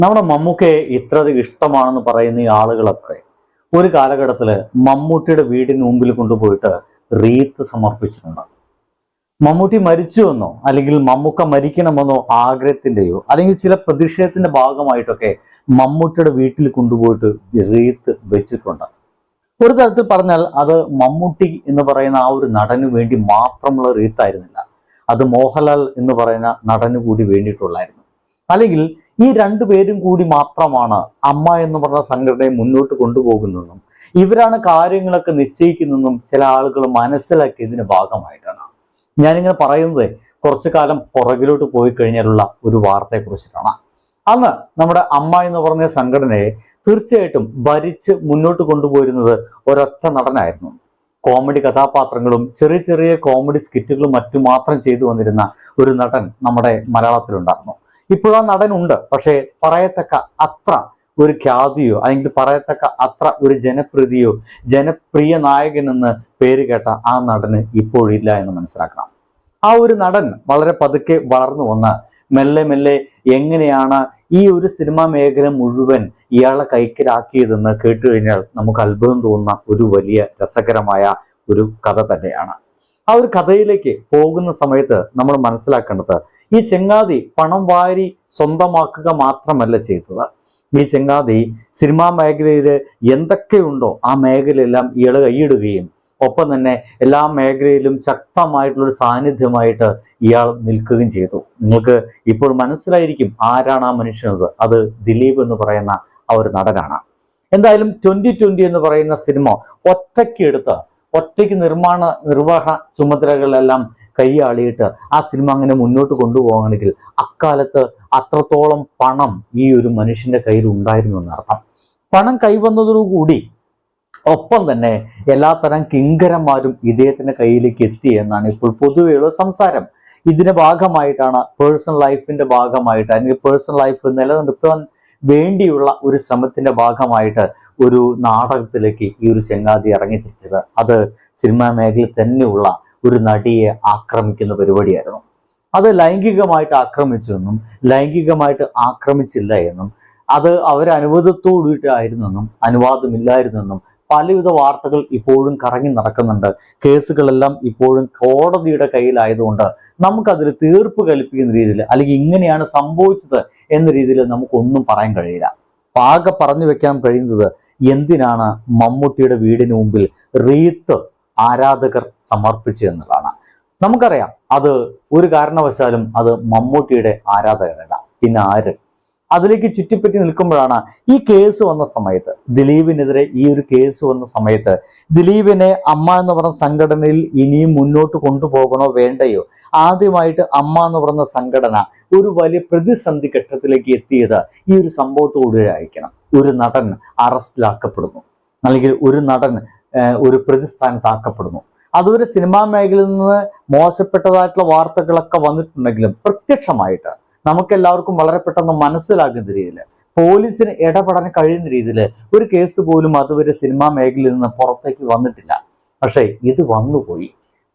നമ്മുടെ മമ്മൂക്കയെ ഇത്രയധികം ഇഷ്ടമാണെന്ന് പറയുന്ന ഈ ആളുകളൊക്കെ ഒരു കാലഘട്ടത്തിൽ മമ്മൂട്ടിയുടെ വീടിന് മുമ്പിൽ കൊണ്ടുപോയിട്ട് റീത്ത് സമർപ്പിച്ചിട്ടുണ്ട്. മമ്മൂട്ടി മരിച്ചു എന്നോ അല്ലെങ്കിൽ മമ്മൂക്ക മരിക്കണമെന്നോ ആഗ്രഹത്തിന്റെയോ അല്ലെങ്കിൽ ചില പ്രതിഷേധത്തിന്റെ ഭാഗമായിട്ടൊക്കെ മമ്മൂട്ടിയുടെ വീട്ടിൽ കൊണ്ടുപോയിട്ട് റീത്ത് വെച്ചിട്ടുണ്ട്. ഒരു തരത്തിൽ പറഞ്ഞാൽ അത് മമ്മൂട്ടി എന്ന് പറയുന്ന ആ ഒരു നടന് വേണ്ടി മാത്രമുള്ള റീത്തായിരുന്നില്ല. അത് മോഹൻലാൽ എന്ന് പറയുന്ന നടന് കൂടി വേണ്ടിയിട്ടുള്ളായിരുന്നു. അല്ലെങ്കിൽ ഈ രണ്ടു പേരും കൂടി മാത്രമാണ് അമ്മ എന്ന് പറഞ്ഞ സംഘടനയെ മുന്നോട്ട് കൊണ്ടുപോകുന്നതെന്നും ഇവരാണ് കാര്യങ്ങളൊക്കെ നിശ്ചയിക്കുന്നതെന്നും ചില ആളുകൾ മനസ്സിലാക്കിയതിന് ഭാഗമായിട്ടാണ്. ഞാനിങ്ങനെ പറയുന്നത് കുറച്ചു കാലം പുറകിലോട്ട് പോയി കഴിഞ്ഞാലുള്ള ഒരു വാർത്തയെ കുറിച്ചിട്ടാണ്. അന്ന് നമ്മുടെ അമ്മ എന്ന് പറഞ്ഞ സംഘടനയെ തീർച്ചയായിട്ടും ഭരിച്ച് മുന്നോട്ട് കൊണ്ടുപോയിരുന്നത് ഒരൊറ്റ നടനായിരുന്നു. കോമഡി കഥാപാത്രങ്ങളും ചെറിയ ചെറിയ കോമഡി സ്കിറ്റുകളും മറ്റും മാത്രം ചെയ്തു വന്നിരുന്ന ഒരു നടൻ നമ്മുടെ മലയാളത്തിലുണ്ടായിരുന്നു. ഇപ്പോൾ ആ നടനുണ്ട്. പക്ഷേ പറയത്തക്ക അത്ര ഒരു ഖ്യാതിയോ അല്ലെങ്കിൽ പറയത്തക്ക അത്ര ഒരു ജനപ്രീതിയോ ജനപ്രിയ നായകൻ എന്ന് പേര് കേട്ട ആ നടന് ഇപ്പോഴില്ല എന്ന് മനസ്സിലാക്കണം. ആ ഒരു നടൻ വളരെ പതുക്കെ വളർന്നു വന്ന് മെല്ലെ മെല്ലെ എങ്ങനെയാണ് ഈ ഒരു സിനിമാ മേഖല മുഴുവൻ ഇയാളെ കൈക്കലാക്കിയതെന്ന് കേട്ടു കഴിഞ്ഞാൽ നമുക്ക് അത്ഭുതം തോന്നുന്ന ഒരു വലിയ രസകരമായ ഒരു കഥ തന്നെയാണ്. ആ ഒരു കഥയിലേക്ക് പോകുന്ന സമയത്ത് നമ്മൾ മനസ്സിലാക്കേണ്ടത് ഈ ചെങ്ങാതി പണം വാരി സ്വന്തമാക്കുക മാത്രമല്ല ചെയ്തത്. ഈ ചെങ്ങാതി സിനിമാ മേഖലയിൽ എന്തൊക്കെയുണ്ടോ ആ മേഖലയെല്ലാം ഇയാൾ കൈയിടുകയും ഒപ്പം തന്നെ എല്ലാ മേഖലയിലും ശക്തമായിട്ടുള്ളൊരു സാന്നിധ്യമായിട്ട് ഇയാൾ നിൽക്കുകയും ചെയ്തു. നിങ്ങൾക്ക് ഇപ്പോൾ മനസ്സിലായിരിക്കും ആരാണ് ആ മനുഷ്യനത് അത് ദിലീപ് എന്ന് പറയുന്ന ആ ഒരു നടനാണ്. എന്തായാലും ട്വന്റി ട്വന്റി എന്ന് പറയുന്ന സിനിമ ഒറ്റയ്ക്ക് എടുത്ത് ഒറ്റയ്ക്ക് നിർമ്മാണ നിർവഹണ ചുമതലകളെല്ലാം കൈയാളിയിട്ട് ആ സിനിമ അങ്ങനെ മുന്നോട്ട് കൊണ്ടുപോകണമെങ്കിൽ അക്കാലത്ത് അത്രത്തോളം പണം ഈ ഒരു മനുഷ്യന്റെ കയ്യിൽ ഉണ്ടായിരുന്നു എന്നർത്ഥം. പണം കൈവന്നതോടുകൂടി ഒപ്പം തന്നെ എല്ലാത്തരം കിങ്കരന്മാരും ഇദ്ദേഹത്തിന്റെ കയ്യിലേക്ക് എത്തി എന്നാണ് ഇപ്പോൾ പൊതുവെയുള്ള സംസാരം. ഇതിന്റെ ഭാഗമായിട്ടാണ് പേഴ്സണൽ ലൈഫിന്റെ ഭാഗമായിട്ട് അല്ലെങ്കിൽ പേഴ്സണൽ ലൈഫ് നിലനിർത്താൻ വേണ്ടിയുള്ള ഒരു ശ്രമത്തിന്റെ ഭാഗമായിട്ട് ഒരു നാടകത്തിലേക്ക് ഈ ഒരു ചെങ്ങാതി ഇറങ്ങി തിരിച്ചത്. അത് സിനിമാ മേഖലയിൽ തന്നെയുള്ള ഒരു നടിയെ ആക്രമിക്കുന്ന പരിപാടിയായിരുന്നു. അത് ലൈംഗികമായിട്ട് ആക്രമിച്ചെന്നും ലൈംഗികമായിട്ട് ആക്രമിച്ചില്ല എന്നും അത് അവരെ അനുവാദത്തോടുകൂടിയിട്ടായിരുന്നെന്നും അനുവാദമില്ലായിരുന്നെന്നും പലവിധ വാർത്തകൾ ഇപ്പോഴും കറങ്ങി നടക്കുന്നുണ്ട്. കേസുകളെല്ലാം ഇപ്പോഴും കോടതിയുടെ കയ്യിലായതുകൊണ്ട് നമുക്കതിൽ തീർപ്പ് കൽപ്പിക്കുന്ന രീതിയിൽ അല്ലെങ്കിൽ ഇങ്ങനെയാണ് സംഭവിച്ചത് എന്ന രീതിയിൽ നമുക്കൊന്നും പറയാൻ കഴിയില്ല. പാക പറഞ്ഞു വെക്കാൻ കഴിയുന്നത് എന്തിനാണ് മമ്മൂട്ടിയുടെ വീടിന് മുമ്പിൽ റീത്ത് ആരാധകർ സമർപ്പിച്ചു എന്നുള്ളതാണ്. നമുക്കറിയാം അത് ഒരു കാരണവശാലും അത് മമ്മൂട്ടിയുടെ ആരാധകരല്ല. പിന്നെ ആര്? അതിലേക്ക് ചുറ്റിപ്പറ്റി നിൽക്കുമ്പോഴാണ് ഈ കേസ് വന്ന സമയത്ത് ദിലീപിനെതിരെ ഈ ഒരു കേസ് വന്ന സമയത്ത് ദിലീപിനെ അമ്മ എന്ന് പറഞ്ഞ സംഘടനയിൽ ഇനിയും മുന്നോട്ട് കൊണ്ടുപോകണോ വേണ്ടയോ? ആദ്യമായിട്ട് അമ്മ എന്ന് പറഞ്ഞ സംഘടന ഒരു വലിയ പ്രതിസന്ധി ഘട്ടത്തിലേക്ക് എത്തിയത് ഈ ഒരു സംഭവത്തോടുകൂടി ഒരു നടൻ അറസ്റ്റിലാക്കപ്പെടുന്നു. അല്ലെങ്കിൽ ഒരു നടൻ ഒരു പ്രതിസ്ഥാനത്താക്കപ്പെടുന്നു അതൊരു സിനിമാ മേഖലയിൽ നിന്ന് മോശപ്പെട്ടതായിട്ടുള്ള വാർത്തകളൊക്കെ വന്നിട്ടുണ്ടെങ്കിലും പ്രത്യക്ഷമായിട്ട് നമുക്ക് എല്ലാവർക്കും വളരെ പെട്ടെന്ന് മനസ്സിലാകുന്ന രീതിയിൽ പോലീസിന് ഇടപെടാൻ കഴിയുന്ന രീതിയിൽ ഒരു കേസ് പോലും അതുവരെ സിനിമാ മേഖലയിൽ നിന്ന് പുറത്തേക്ക് വന്നിട്ടില്ല. പക്ഷേ ഇത് വന്നുപോയി.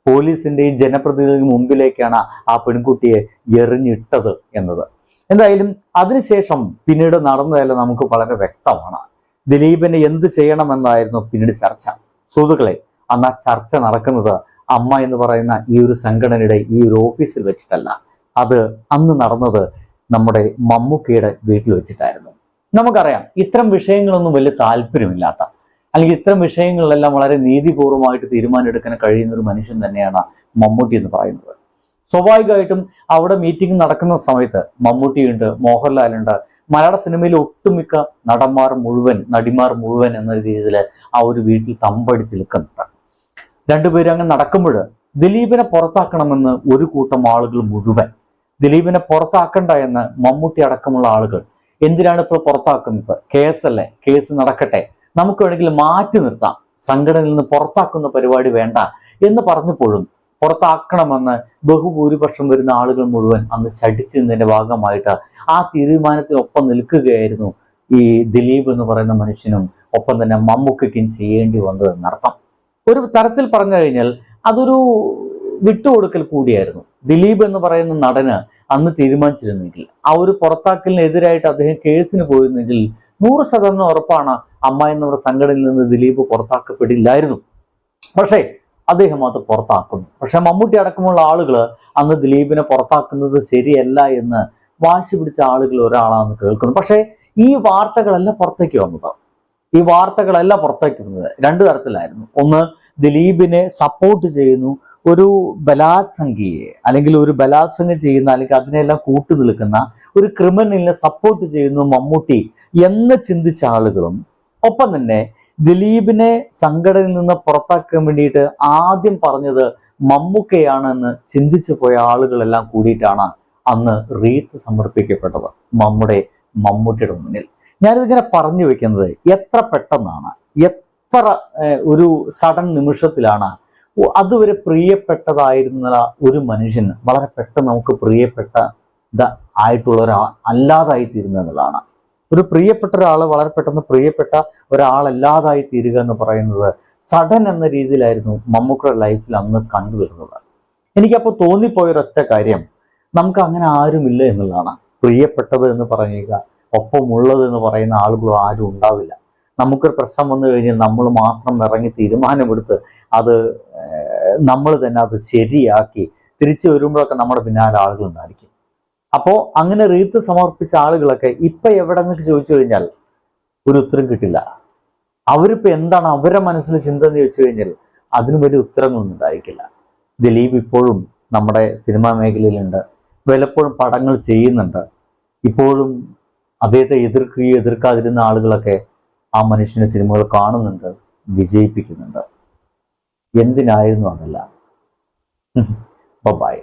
പോലീസിന്റെയും ജനപ്രതിനിധികളുടെ മുമ്പിലേക്കാണ് ആ പെൺകുട്ടിയെ എറിഞ്ഞിട്ടത് എന്നത്. എന്തായാലും അതിനുശേഷം പിന്നീട് നടന്നതെല്ലാം നമുക്ക് വളരെ വ്യക്തമാണ്. ദിലീപിനെ എന്ത് ചെയ്യണമെന്നായിരുന്നു പിന്നീട് ചർച്ച. സുഹൃത്തുക്കളെ അന്ന് ആ ചർച്ച നടക്കുന്നത് അമ്മ എന്ന് പറയുന്ന ഈ ഒരു സംഘടനയുടെ ഈ ഒരു ഓഫീസിൽ വെച്ചിട്ടല്ല. അത് അന്ന് നടന്നത് നമ്മുടെ മമ്മൂക്കയുടെ വീട്ടിൽ വെച്ചിട്ടായിരുന്നു. നമുക്കറിയാം ഇത്തരം വിഷയങ്ങളൊന്നും വലിയ താല്പര്യമില്ലാത്ത അല്ലെങ്കിൽ ഇത്തരം വിഷയങ്ങളിലെല്ലാം വളരെ നീതിപൂർവമായിട്ട് തീരുമാനമെടുക്കാൻ കഴിയുന്ന ഒരു മനുഷ്യൻ തന്നെയാണ് മമ്മൂട്ടി എന്ന് പറയുന്നത്. സ്വാഭാവികമായിട്ടും അവിടെ മീറ്റിംഗ് നടക്കുന്ന സമയത്ത് മമ്മൂട്ടിയുണ്ട് മോഹൻലാലുണ്ട് മലയാള സിനിമയിൽ ഒട്ടുമിക്ക നടന്മാർ മുഴുവൻ നടിമാർ മുഴുവൻ എന്ന രീതിയിൽ ആ ഒരു വീട്ടിൽ തമ്പടിച്ച് നിൽക്കുന്നുണ്ട്. രണ്ടുപേരും അങ്ങ് നടക്കുമ്പോൾ ദിലീപിനെ പുറത്താക്കണമെന്ന് ഒരു കൂട്ടം ആളുകൾ മുഴുവൻ. ദിലീപിനെ പുറത്താക്കണ്ട എന്ന് മമ്മൂട്ടി അടക്കമുള്ള ആളുകൾ എന്തിനാണ് ഇപ്പോൾ പുറത്താക്കുന്നത്? കേസല്ലേ കേസ് നടക്കട്ടെ. നമുക്ക് വേണമെങ്കിൽ മാറ്റി നിർത്താം. സംഘടനയിൽ നിന്ന് പുറത്താക്കുന്ന പരിപാടി വേണ്ട എന്ന് പറഞ്ഞപ്പോഴും പുറത്താക്കണമെന്ന് ബഹുഭൂരിപക്ഷം വരുന്ന ആളുകൾ മുഴുവൻ അന്ന് ശഠിച്ചതിന്റെ ഭാഗമായിട്ട് ആ തീരുമാനത്തിനൊപ്പം നിൽക്കുകയായിരുന്നു ഈ ദിലീപ് എന്ന് പറയുന്ന മനുഷ്യനും ഒപ്പം തന്നെ മമ്മൂക്കയ്ക്കും ചെയ്യേണ്ടി വന്നത് എന്നർത്ഥം ഒരു തരത്തിൽ പറഞ്ഞു കഴിഞ്ഞാൽ അതൊരു വിട്ടുകൊടുക്കൽ കൂടിയായിരുന്നു. ദിലീപ് എന്ന് പറയുന്ന നടന് അന്ന് തീരുമാനിച്ചിരുന്നെങ്കിൽ ആ ഒരു പുറത്താക്കലിനെതിരായിട്ട് അദ്ദേഹം കേസിന് പോയിരുന്നെങ്കിൽ നൂറ് ശതമാനം ഉറപ്പാണ് അമ്മ എന്നവരുടെ സംഘടനയിൽ നിന്ന് ദിലീപ് പുറത്താക്കപ്പെടില്ലായിരുന്നു. പക്ഷേ അദ്ദേഹം അത് പുറത്താക്കുന്നു. പക്ഷെ മമ്മൂട്ടി അടക്കമുള്ള ആളുകൾ അന്ന് ദിലീപിനെ പുറത്താക്കുന്നത് ശരിയല്ല എന്ന് വാശി പിടിച്ച ആളുകൾ ഒരാളാണെന്ന് കേൾക്കുന്നു. പക്ഷേ ഈ വാർത്തകളല്ല പുറത്തേക്ക് വന്നത്. ഈ വാർത്തകളല്ല പുറത്തേക്ക് വന്നത്. രണ്ടു തരത്തിലായിരുന്നു. ഒന്ന് ദിലീപിനെ സപ്പോർട്ട് ചെയ്യുന്നു ഒരു ബലാത്സംഗിയെ അല്ലെങ്കിൽ ഒരു ബലാത്സംഗം ചെയ്യുന്ന അല്ലെങ്കിൽ അതിനെല്ലാം കൂട്ടു നിൽക്കുന്ന ഒരു ക്രിമിനലിനെ സപ്പോർട്ട് ചെയ്യുന്നു മമ്മൂട്ടി എന്ന് ചിന്തിച്ച ആളുകളും ഒപ്പം തന്നെ ദിലീപിനെ സംഘടനയിൽ നിന്ന് പുറത്താക്കാൻ വേണ്ടിയിട്ട് ആദ്യം പറഞ്ഞത് മമ്മൂക്കയാണെന്ന് ചിന്തിച്ചു പോയ ആളുകളെല്ലാം കൂടിയിട്ടാണ് അന്ന് റീത്ത് സമർപ്പിക്കപ്പെട്ടത് മമ്മുടെ മമ്മൂട്ടിയുടെ മുന്നിൽ. ഞാനിതിങ്ങനെ പറഞ്ഞു വെക്കുന്നത് എത്ര പെട്ടെന്നാണ് എത്ര ഒരു സഡൻ നിമിഷത്തിലാണ് അതുവരെ പ്രിയപ്പെട്ടതായിരുന്ന ഒരു മനുഷ്യൻ വളരെ പെട്ടെന്ന് നമുക്ക് പ്രിയപ്പെട്ട ആയിട്ടുള്ള ഒരാ അല്ലാതായി തീരുന്നതാണ് ഒരു പ്രിയപ്പെട്ട ഒരാൾ വളരെ പെട്ടെന്ന് പ്രിയപ്പെട്ട ഒരാളല്ലാതായി തീരുക എന്ന് പറയുന്നത് സഡൻ എന്ന രീതിയിലായിരുന്നു മമ്മൂക്കയുടെ ലൈഫിൽ അന്ന് കണ്ടുവരുന്നത്. എനിക്കപ്പോൾ തോന്നിപ്പോയൊരൊറ്റ കാര്യം നമുക്ക് അങ്ങനെ ആരുമില്ല എന്നുള്ളതാണ്. പ്രിയപ്പെട്ടത് എന്ന് പറയുക ഒപ്പമുള്ളത് എന്ന് പറയുന്ന ആളുകളും ആരും ഉണ്ടാവില്ല. നമുക്കൊരു പ്രശ്നം വന്നു കഴിഞ്ഞാൽ നമ്മൾ മാത്രം ഇറങ്ങി തീരുമാനമെടുത്ത് അത് നമ്മൾ തന്നെ അത് ശരിയാക്കി തിരിച്ചു വരുമ്പോഴൊക്കെ നമ്മുടെ പിന്നാലെ ആളുകൾ ഉണ്ടായിരിക്കും. അപ്പോൾ അങ്ങനെ റീത്ത് സമർപ്പിച്ച ആളുകളൊക്കെ ഇപ്പൊ എവിടെ എന്നൊക്കെ ചോദിച്ചു കഴിഞ്ഞാൽ ഒരു ഉത്തരം കിട്ടില്ല. അവരിപ്പോ എന്താണ് അവരുടെ മനസ്സിൽ ചിന്ത എന്ന് ചോദിച്ചു കഴിഞ്ഞാൽ അതിനു വലിയ ഉത്തരങ്ങളൊന്നും ഉണ്ടായിരിക്കില്ല ദിലീപ് ഇപ്പോഴും നമ്മുടെ സിനിമാ മേഖലയിലുണ്ട്. വല്ലപ്പോഴും പടങ്ങൾ ചെയ്യുന്നുണ്ട്. ഇപ്പോഴും അദ്ദേഹത്തെ എതിർക്കുകയും എതിർക്കാതിരുന്ന ആളുകളൊക്കെ ആ മനുഷ്യന്റെ സിനിമകൾ കാണുന്നുണ്ട് വിജയിപ്പിക്കുന്നുണ്ട്. എന്തിനായിരുന്നു അതല്ല? ബൈ